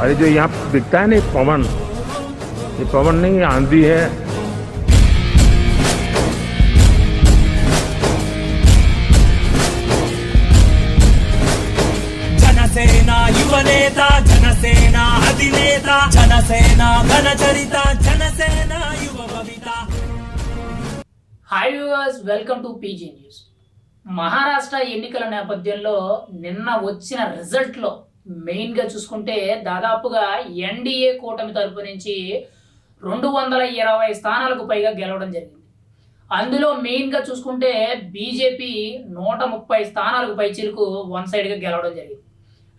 और ये जो यहाँ दिखता है ना ये पवन ये पवन नहीं ये आंधी है జనసేన యువనేత జనసేన అధినేత జనసేన ఘన చరిత జనసేన యువ భవిత hi viewers welcome to PG news Maharashtra ఎన్నికల నేపథ్యంలో నిన్న వచ్చిన రిజల్ట్లో మెయిన్గా చూసుకుంటే దాదాపుగా ఎన్డీఏ కూటమి తరపు నుంచి రెండు వందల ఇరవై స్థానాలకు పైగా గెలవడం జరిగింది. అందులో మెయిన్గా చూసుకుంటే బీజేపీ నూట ముప్పై స్థానాలకు పైచిలకు వన్ సైడ్గా గెలవడం జరిగింది.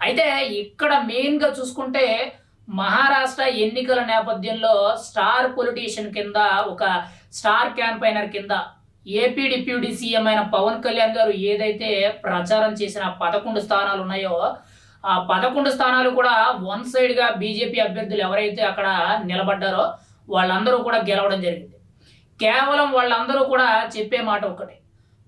అయితే ఇక్కడ మెయిన్గా చూసుకుంటే మహారాష్ట్ర ఎన్నికల నేపథ్యంలో స్టార్ పొలిటీషియన్ కింద ఒక స్టార్ క్యాంపైనర్ కింద ఏపీ డిప్యూటీ సీఎం అయిన పవన్ కళ్యాణ్ గారు ఏదైతే ప్రచారం చేసిన పదకొండు స్థానాలు ఉన్నాయో పదకొండు స్థానాలు కూడా వన్ సైడ్గా బీజేపీ అభ్యర్థులు ఎవరైతే అక్కడ నిలబడ్డారో వాళ్ళందరూ కూడా గెలవడం జరిగింది. కేవలం వాళ్ళందరూ కూడా చెప్పే మాట ఒకటే.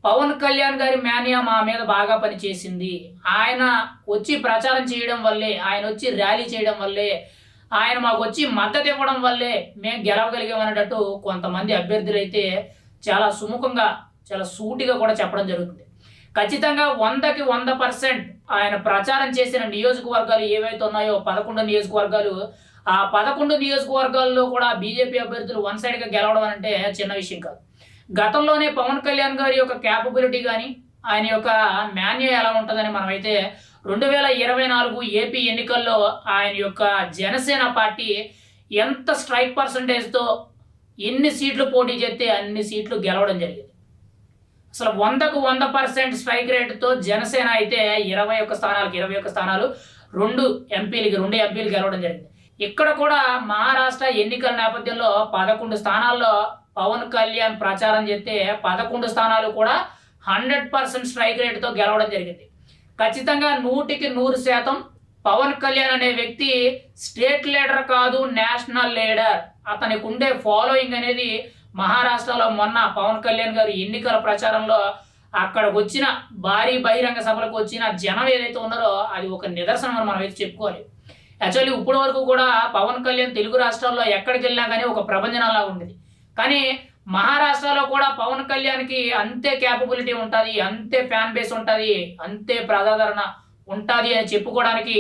పవన్ కళ్యాణ్ గారి మేనియా మా మీద బాగా పనిచేసింది ఆయన వచ్చి ప్రచారం చేయడం వల్లే ఆయన వచ్చి ర్యాలీ చేయడం వల్లే ఆయన మాకు వచ్చి మద్దతు ఇవ్వడం వల్లే మేము గెలవగలిగామనేటట్టు కొంతమంది అభ్యర్థులు అయితే చాలా సుముఖంగా చాలా సూటిగా కూడా చెప్పడం జరుగుతుంది. ఖచ్చితంగా వందకి వంద పర్సెంట్ ఆయన ప్రచారం చేసిన నియోజకవర్గాలు ఏవైతే ఉన్నాయో పదకొండు నియోజకవర్గాలు ఆ పదకొండు నియోజకవర్గాల్లో కూడా బీజేపీ అభ్యర్థులు వన్ సైడ్గా గెలవడం అంటే చిన్న విషయం కాదు. గతంలోనే పవన్ కళ్యాణ్ గారి యొక్క క్యాపబిలిటీ కానీ ఆయన యొక్క మాన్యూ ఎలా ఉంటుందని మనమైతే రెండు వేల ఇరవై నాలుగు ఏపీ ఎన్నికల్లో ఆయన యొక్క జనసేన పార్టీ ఎంత స్ట్రైక్ పర్సంటేజ్తో ఎన్ని సీట్లు పోటీ చేస్తే అన్ని సీట్లు గెలవడం జరిగింది. అసలు వందకు వంద పర్సెంట్ స్ట్రైక్ రేట్తో జనసేన అయితే ఇరవై ఒక్క స్థానాలకు ఇరవై ఒక్క స్థానాలు రెండు ఎంపీలకి రెండు ఎంపీలు గెలవడం జరిగింది. ఇక్కడ కూడా మహారాష్ట్ర ఎన్నికల నేపథ్యంలో పదకొండు స్థానాల్లో పవన్ కళ్యాణ్ ప్రచారం చేస్తే పదకొండు స్థానాలు కూడా హండ్రెడ్ పర్సెంట్ స్ట్రైక్ రేట్తో గెలవడం జరిగింది. ఖచ్చితంగా నూటికి నూరు శాతం పవన్ కళ్యాణ్ అనే వ్యక్తి స్టేట్ లీడర్ కాదు నేషనల్ లీడర్. అతనికి ఉండే ఫాలోయింగ్ అనేది మహారాష్ట్రలో మొన్న పవన్ కళ్యాణ్ గారు ఎన్నికల ప్రచారంలో అక్కడ వచ్చిన భారీ బహిరంగ సభలకు వచ్చిన జనం ఏదైతే ఉన్నారో అది ఒక నిదర్శనం అని మనం అయితే చెప్పుకోవాలి. యాక్చువల్లీ ఇప్పటి వరకు కూడా పవన్ కళ్యాణ్ తెలుగు రాష్ట్రాల్లో ఎక్కడికి వెళ్ళినా కానీ ఒక ప్రభంజనంలా ఉండేది. కానీ మహారాష్ట్రలో కూడా పవన్ కళ్యాణ్కి అంతే క్యాపబిలిటీ ఉంటుంది అంతే ఫ్యాన్ బేస్ ఉంటుంది అంతే ప్రజాదరణ ఉంటుంది అని చెప్పుకోవడానికి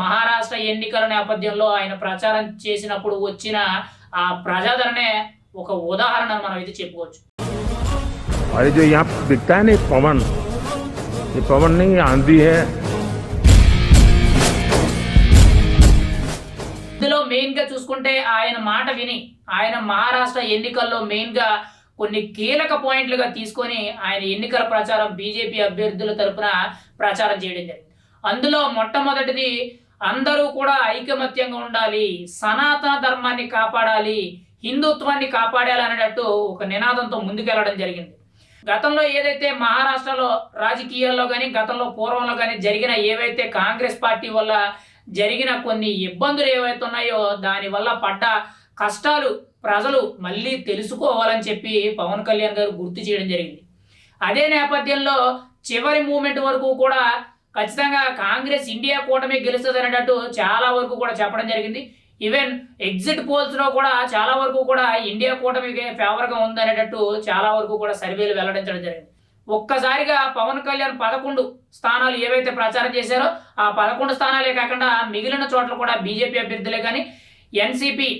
మహారాష్ట్ర ఎన్నికల నేపథ్యంలో ఆయన ప్రచారం చేసినప్పుడు వచ్చిన ఆ ప్రజాదరణే ఒక ఉదాహరణ అని మనం అయితే చెప్పుకోవచ్చు और ये जो यहाँ दिखता है ना ये पवन ये पवन नहीं ये आंधी है ఇందులో మెయిన్ గా చూసుకుంటే ఆయన మాట విని ఆయన మహారాష్ట్ర ఎన్నికల్లో మెయిన్ గా కొన్ని కీలక పాయింట్లుగా తీసుకొని ఆయన ఎన్నికల ప్రచారం బీజేపీ అభ్యర్థుల తరపున ప్రచారం చేయడం జరిగింది అందులో మొట్టమొదటిది అందరూ కూడా ఐకమత్యంగా ఉండాలి సనాతన ధర్మాన్ని కాపాడాలి హిందుత్వాన్ని కాపాడాలనేటట్టు ఒక నినాదంతో ముందుకెళ్ళడం జరిగింది. గతంలో ఏదైతే మహారాష్ట్రలో రాజకీయాల్లో కానీ గతంలో పూర్వంలో కానీ జరిగిన ఏవైతే కాంగ్రెస్ పార్టీ వల్ల జరిగిన కొన్ని ఇబ్బందులు ఏవైతే ఉన్నాయో దానివల్ల పడ్డ కష్టాలు ప్రజలు మళ్ళీ తెలుసుకోవాలని చెప్పి పవన్ కళ్యాణ్ గారు గుర్తు చేయడం జరిగింది. అదే నేపథ్యంలో చివరి మూమెంట్ వరకు కూడా ఖచ్చితంగా కాంగ్రెస్ ఇండియా కూటమి గెలుస్తుంది అనేటట్టు చాలా వరకు కూడా చెప్పడం జరిగింది. ఈవెన్ ఎగ్జిట్ పోల్స్లో కూడా చాలా వరకు కూడా ఇండియా కూటమికి ఫేవర్గా ఉందనేటట్టు ఉంది అనేటట్టు చాలా వరకు కూడా సర్వేలు వెల్లడించడం జరిగింది. ఒక్కసారిగా పవన్ కళ్యాణ్ పదకొండు స్థానాలు ఏవైతే ప్రచారం చేశారో ఆ పదకొండు స్థానాలే కాకుండా మిగిలిన చోట్ల కూడా బీజేపీ అభ్యర్థులే కానీ ఎన్సిపి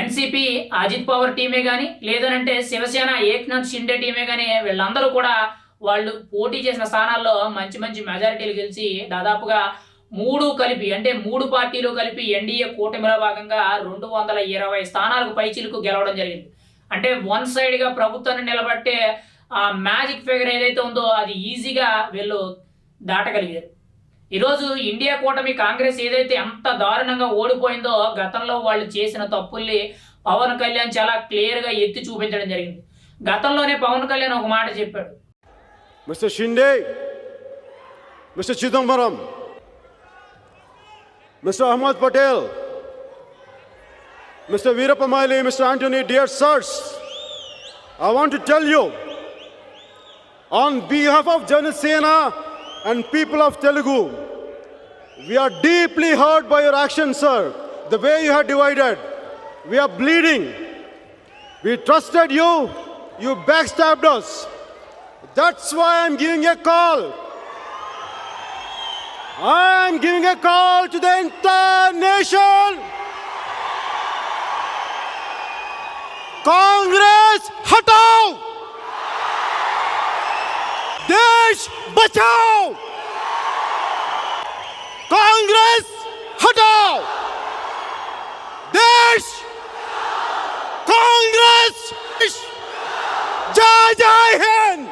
ఎన్సీపీ అజిత్ పవర్ టీమే కానీ లేదనంటే శివసేన ఏక్నాథ్ షిండే టీమే కానీ వీళ్ళందరూ కూడా వాళ్ళు పోటీ చేసిన స్థానాల్లో మంచి మంచి మెజారిటీలు గెలిచి దాదాపుగా మూడు కలిపి అంటే మూడు పార్టీలు కలిపి ఎన్డీఏ కూటమిలో భాగంగా రెండు వందల ఇరవై స్థానాలకు పైచిలకు గెలవడం జరిగింది. అంటే వన్ సైడ్గా ప్రభుత్వాన్ని నిలబట్టే ఆ మ్యాజిక్ ఫిగర్ ఏదైతే ఉందో అది ఈజీగా వీళ్ళు దాటగలిగారు. ఈరోజు ఇండియా కూటమి కాంగ్రెస్ ఏదైతే ఎంత దారుణంగా ఓడిపోయిందో గతంలో వాళ్ళు చేసిన తప్పుల్ని పవన్ కళ్యాణ్ చాలా క్లియర్గా ఎత్తి చూపించడం జరిగింది. గతంలోనే పవన్ కళ్యాణ్ ఒక మాట చెప్పాడు. Mister Shinde mister Chidambaram Mr. Ahmad Patel, Mr. Veerapamali, Mr. Anthony, dear sirs, I want to tell you, on behalf of Janasena and people of Telugu, We are deeply hurt by your actions, sir. The way you have divided. We are bleeding. We trusted you. You backstabbed us. That's why I'm giving a call. I'm giving a call to the entire nation. Congress हटाओ। देश बचाओ। कांग्रेस हटाओ। देश कांग्रेस जय जय हिंद।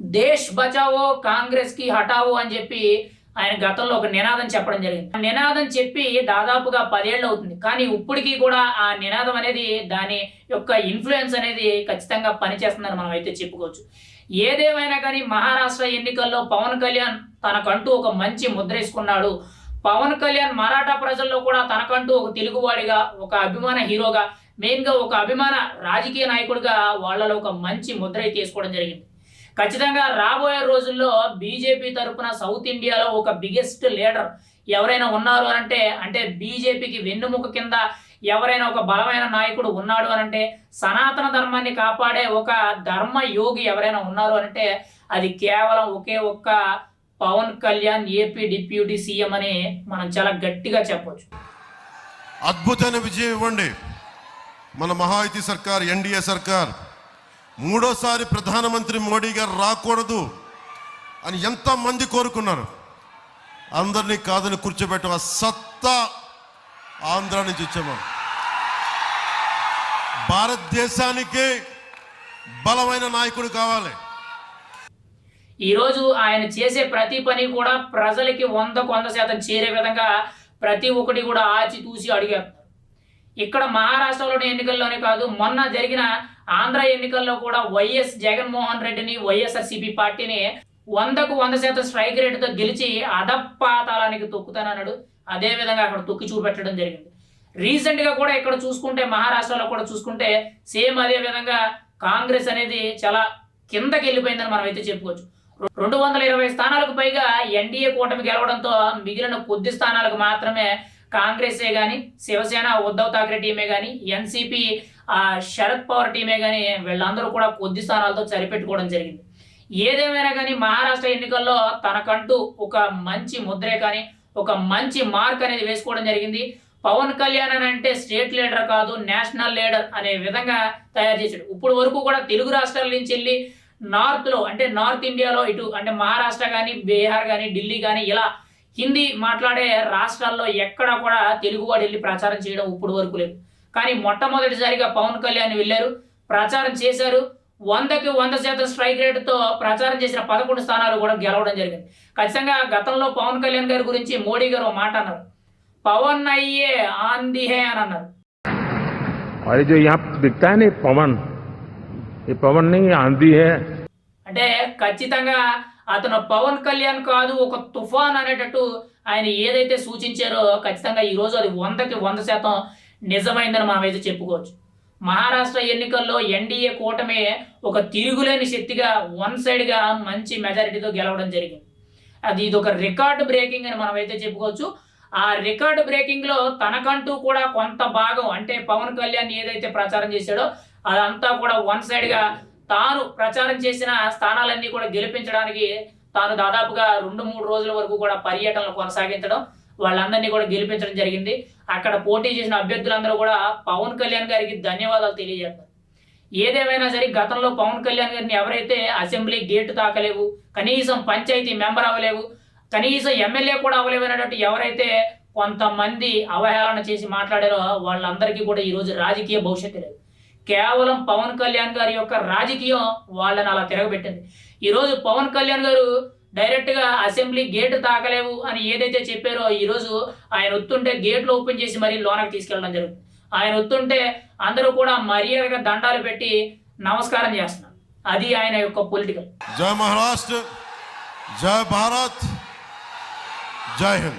देश बचाओ, कांग्रेस की हटाओ एनजेपी ఆయన గతంలో ఒక నినాదం చెప్పడం జరిగింది. ఆ నినాదం చెప్పి దాదాపుగా పదేళ్ళు అవుతుంది. కానీ ఇప్పటికీ కూడా ఆ నినాదం అనేది దాని యొక్క ఇన్ఫ్లుయెన్స్ అనేది ఖచ్చితంగా పనిచేస్తుందని మనం అయితే చెప్పుకోవచ్చు. ఏదేమైనా కానీ మహారాష్ట్ర ఎన్నికల్లో పవన్ కళ్యాణ్ తనకంటూ ఒక మంచి ముద్ర వేసుకున్నాడు. పవన్ కళ్యాణ్ మరాఠా ప్రజల్లో కూడా తనకంటూ ఒక తెలుగువాడిగా ఒక అభిమాన హీరోగా మెయిన్గా ఒక అభిమాన రాజకీయ నాయకుడిగా వాళ్ళలో ఒక మంచి ముద్ర తీసుకోవడం జరిగింది. ఖచ్చితంగా రాబోయే రోజుల్లో బీజేపీ తరపున సౌత్ ఇండియాలో ఒక బిగ్గెస్ట్ లీడర్ ఎవరైనా ఉన్నారు అని అంటే అంటే బీజేపీకి వెన్నుముక కింద ఎవరైనా ఒక బలమైన నాయకుడు ఉన్నాడు అనంటే సనాతన ధర్మాన్ని కాపాడే ఒక ధర్మ యోగి ఎవరైనా ఉన్నారు అని అంటే అది కేవలం ఒకే ఒక్క Pawan Kalyan AP deputy CM అని మనం చాలా గట్టిగా చెప్పొచ్చు. అద్భుతమైన విజయం ఇవ్వండి. మన మహాయుతి సర్కార్ ఎన్డీఏ సర్కార్ మూడోసారి ప్రధానమంత్రి మోడీ గారు రాకూడదు అని ఎంతమంది కోరుకున్నారు? అందరినీ కాదని కూర్చోబెట్టిన ఆ సత్తా ఆంధ్ర నుంచి వచ్చాము. భారతదేశానికి బలమైన నాయకుడు కావాలి. ఈరోజు ఆయన చేసే ప్రతి పని కూడా ప్రజలకి వందకు వంద శాతం చేరే విధంగా ప్రతి ఒక్కటి కూడా ఆచి తూసి అడిగారు. ఇక్కడ మహారాష్ట్రలోని ఎన్నికల్లోనే కాదు మొన్న జరిగిన ఆంధ్ర ఎన్నికల్లో కూడా వైఎస్ జగన్మోహన్ రెడ్డిని వైఎస్ఆర్సీపీ పార్టీని వందకు వంద శాతం స్ట్రైక్ రేటుతో గెలిచి అధపాతాళానికి తొక్కుతానన్నాడు అదే విధంగా అక్కడ తొక్కి చూపెట్టడం జరిగింది. రీసెంట్గా కూడా ఇక్కడ చూసుకుంటే మహారాష్ట్రలో కూడా చూసుకుంటే సేమ్ అదే విధంగా కాంగ్రెస్ అనేది చాలా కిందకి వెళ్ళిపోయిందని మనం అయితే చెప్పుకోవచ్చు. రెండు వందల ఇరవై స్థానాలకు పైగా ఎన్డీఏ కూటమి గెలవడంతో మిగిలిన కొద్ది స్థానాలకు మాత్రమే కాంగ్రెసే కానీ శివసేన ఉద్ధవ్ థాక్రే టీమే కానీ ఎన్సీపీ శరద్ పవర్ టీమే కానీ వీళ్ళందరూ కూడా కొద్ది స్థానాలతో సరిపెట్టుకోవడం జరిగింది. ఏదేమైనా కానీ మహారాష్ట్ర ఎన్నికల్లో తనకంటూ ఒక మంచి ముద్రే కానీ ఒక మంచి మార్క్ అనేది వేసుకోవడం జరిగింది. పవన్ కళ్యాణ్ అని అంటే స్టేట్ లీడర్ కాదు నేషనల్ లీడర్ అనే విధంగా తయారు చేశాడు. ఇప్పుడు వరకు కూడా తెలుగు రాష్ట్రాల నుంచి వెళ్ళి నార్త్లో అంటే నార్త్ ఇండియాలో ఇటు అంటే మహారాష్ట్ర కానీ బీహార్ కానీ ఢిల్లీ కానీ ఇలా హిందీ మాట్లాడే రాష్ట్రాల్లో ఎక్కడా కూడా తెలుగు వాడు వెళ్ళి ప్రచారం చేయడం ఇప్పుడు వరకు లేదు. కానీ మొట్టమొదటిసారిగా పవన్ కళ్యాణ్ వెళ్ళారు ప్రచారం చేశారు. వందకి వంద శాతం స్ట్రైక్ రేట్తో ప్రచారం చేసిన పదకొండు స్థానాలు కూడా గెలవడం జరిగింది. ఖచ్చితంగా గతంలో పవన్ కళ్యాణ్ గారి గురించి మోడీ గారు మాట అన్నారు. పవన్ అయ్యే ఆందిహే అని అన్నారు. పవన్. పవన్ అంటే ఖచ్చితంగా అతను పవన్ కళ్యాణ్ కాదు ఒక తుఫాన్ అనేటట్టు ఆయన ఏదైతే సూచించారో ఖచ్చితంగా ఈరోజు అది వందకి వంద శాతం నిజమైందని మనమైతే చెప్పుకోవచ్చు. మహారాష్ట్ర ఎన్నికల్లో ఎన్డీఏ కూటమి ఒక తిరుగులేని శక్తిగా వన్ సైడ్గా మంచి మెజారిటీతో గెలవడం జరిగింది. అది ఇది ఒక రికార్డ్ బ్రేకింగ్ అని మనమైతే చెప్పుకోవచ్చు. ఆ రికార్డ్ బ్రేకింగ్లో తనకంటూ కూడా కొంత భాగం అంటే పవన్ కళ్యాణ్ ఏదైతే ప్రచారం చేశాడో అదంతా కూడా వన్ సైడ్గా తాను ప్రచారం చేసిన స్థానాలన్నీ కూడా గెలిపించడానికి తాను దాదాపుగా రెండు మూడు రోజుల వరకు కూడా పర్యటనలు కొనసాగించడం వాళ్ళందరినీ కూడా గెలిపించడం జరిగింది. అక్కడ పోటీ చేసిన అభ్యర్థులందరూ కూడా పవన్ కళ్యాణ్ గారికి ధన్యవాదాలు తెలియజేస్తారు. ఏదేమైనా సరే గతంలో పవన్ కళ్యాణ్ గారిని ఎవరైతే అసెంబ్లీ గేటు తాకలేవు కనీసం పంచాయతీ మెంబర్ అవ్వలేవు కనీసం ఎమ్మెల్యే కూడా అవ్వలేవనేటట్టు ఎవరైతే కొంతమంది అవహేళన చేసి మాట్లాడారో వాళ్ళందరికీ కూడా ఈరోజు రాజకీయ భవిష్యత్తు లేదు. కేవలం పవన్ కళ్యాణ్ గారి యొక్క రాజకీయం వాళ్ళని అలా తిరగబెట్టింది. ఈరోజు పవన్ కళ్యాణ్ గారు డైరెక్ట్గా అసెంబ్లీ గేటు తాకలేవు అని ఏదైతే చెప్పారో ఈరోజు ఆయన వస్తుంటే గేట్లు ఓపెన్ చేసి మరీ లోనకి తీసుకెళ్ళడం జరుగుతుంది. ఆయన వస్తుంటే అందరూ కూడా మర్యాదగా దండాలు పెట్టి నమస్కారం చేస్తున్నారు. అది ఆయన యొక్క పొలిటికల్ జై మహారాష్ట్ర జై భారత్ జై హింద్.